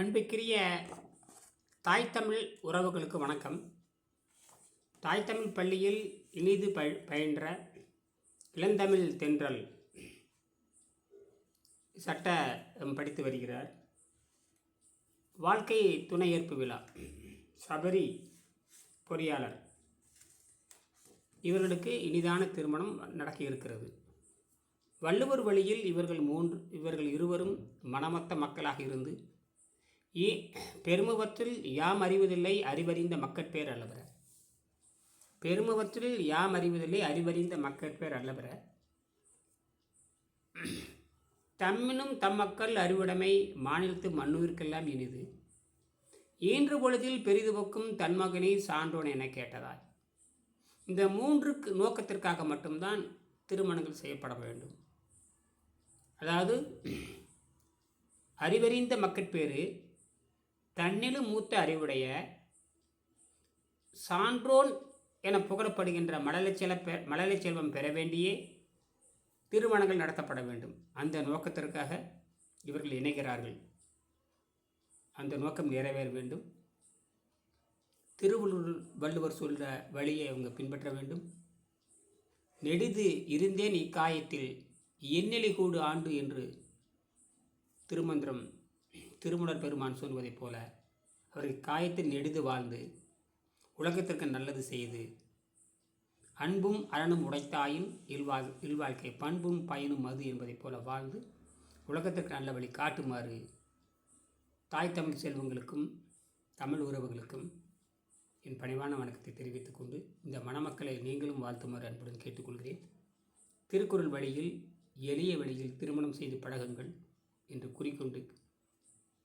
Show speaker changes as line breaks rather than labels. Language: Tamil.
அன்புக்குரிய தாய் தமிழ் உறவுகளுக்கு வணக்கம். தாய் தமிழ் பள்ளியில் இனிது ப பயின்ற இளந்தமிழ் தென்றல் சட்ட படித்து வருகிறார். வாழ்க்கை துணை ஏற்பு விழா சபரி பொறியாளர். இவர்களுக்கு இனிதான திருமணம் நடக்க இருக்கிறது. வள்ளுவர் வழியில் இவர்கள் மூன்று இவர்கள் இருவரும் மனமொத்த மக்களாக இருந்து ஏ பெருமுகத்தில் யாம் அறிவதில்லை அறிவறிந்த மக்கட்பேர் அல்லவர. பெருமுகத்தில் யாம் அறிவதில்லை அறிவறிந்த மக்கட்பேர் அல்லவர. தம்மினும் தம் மக்கள் அறிவுடைமை மாநிலத்து மண்ணுவிற்கெல்லாம் இனிது. ஈன்று பொழுதில் பெரிது போக்கும் சான்றோன் என கேட்டதாய். இந்த மூன்று நோக்கத்திற்காக மட்டும்தான் திருமணங்கள் செய்யப்பட வேண்டும். அதாவது அறிவறிந்த மக்கட்பேறு தன்னிலும் மூத்த அறிவுடைய சான்றோன் என புகழப்படுகின்ற மழலைச்செல பெ மழலை செல்வம் பெற வேண்டியே திருமணங்கள் நடத்தப்பட வேண்டும். அந்த நோக்கத்திற்காக இவர்கள் இணைகிறார்கள். அந்த நோக்கம் நிறைவேற வேண்டும். திருவள்ளூர் வள்ளுவர் சொல்கிற வழியை அவங்க பின்பற்ற வேண்டும். நெடிது இருந்தேன் இக்காயத்தில் எண்ணிலை கூடு ஆண்டு என்று திருமந்திரம் திருமுடர் பெருமான் சொல்வதைப் போல அவர்கள் காயத்தில் நெடுது வாழ்ந்து உலகத்திற்கு நல்லது செய்து அன்பும் அறனும் உடைத்தாயின் இல்வாழ் இல்வாழ்க்கை பண்பும் பயனும் மது என்பதைப் போல வாழ்ந்து உலகத்திற்கு நல்ல வழி காட்டுமாறு தாய் தமிழ் செல்வங்களுக்கும் தமிழ் உறவுகளுக்கும் என் பணிவான வணக்கத்தை தெரிவித்துக் கொண்டு இந்த மணமக்களை நீங்களும் வாழ்த்துமாறு அன்புடன் கேட்டுக்கொள்கிறேன். திருக்குறள் வழியில் எளிய வழியில் திருமணம் செய்து பழகுங்கள் என்று கூறிக்கொண்டு